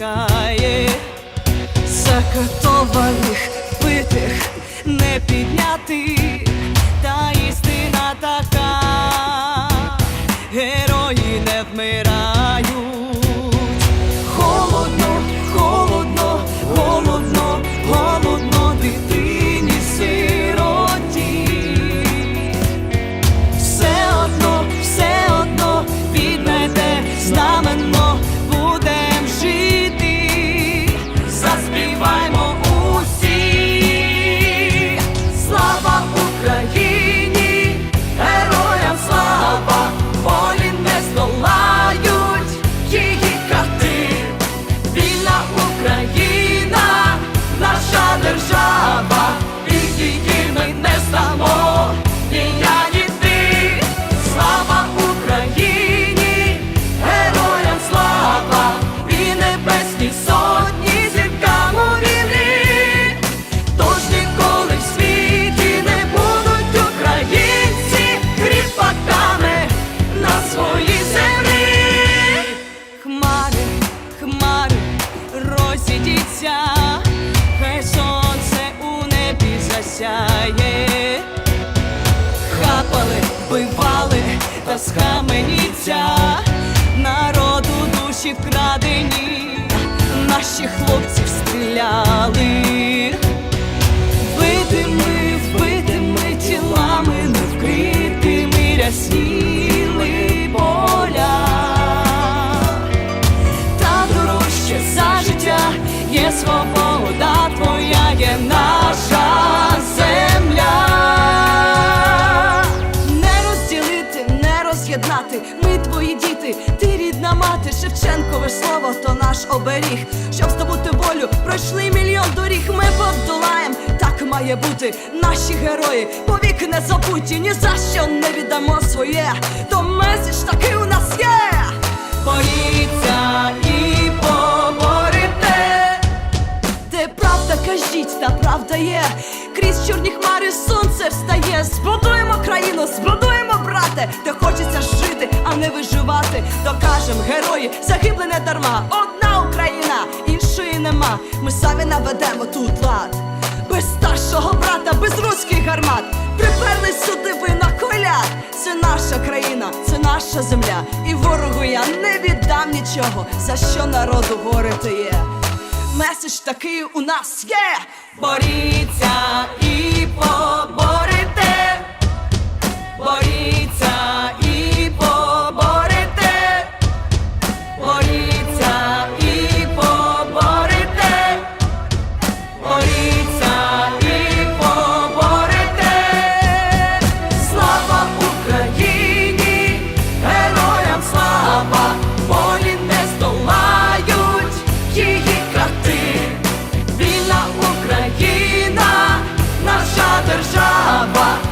чекає, закатованих, битих, не піднятих, та істина така, герої не вмирають. Розійдіться, хай сонце у небі засяє. Хапали, вбивали та схаменіться, народу душі вкрадені, наші хлопці стріляли. Твої ти рідна мати, Шевченкове слово, то наш оберіг. Щоб здобути волю, пройшли мільйон доріг. Ми подолаєм, так має бути. Наші герої повіки не забуті, ні за що не віддамо своє. То меседж таки у нас є. Боріться і поборете. Де правда кажіть, та правда є. Крізь чорні хмари сонце встає. Збудуємо країну, збудуємо, брате, де жити, не виживати. Докажем, герої загибли не дарма. Одна Україна, іншої нема. Ми самі наведемо тут лад. Без старшого брата, без руських гармат. Приперлись сюди ви на коляд. Це наша країна, це наша земля. І ворогу я не віддам нічого, за що народу горити є. Меседж такий у нас є. Боріться і поборіться. 花。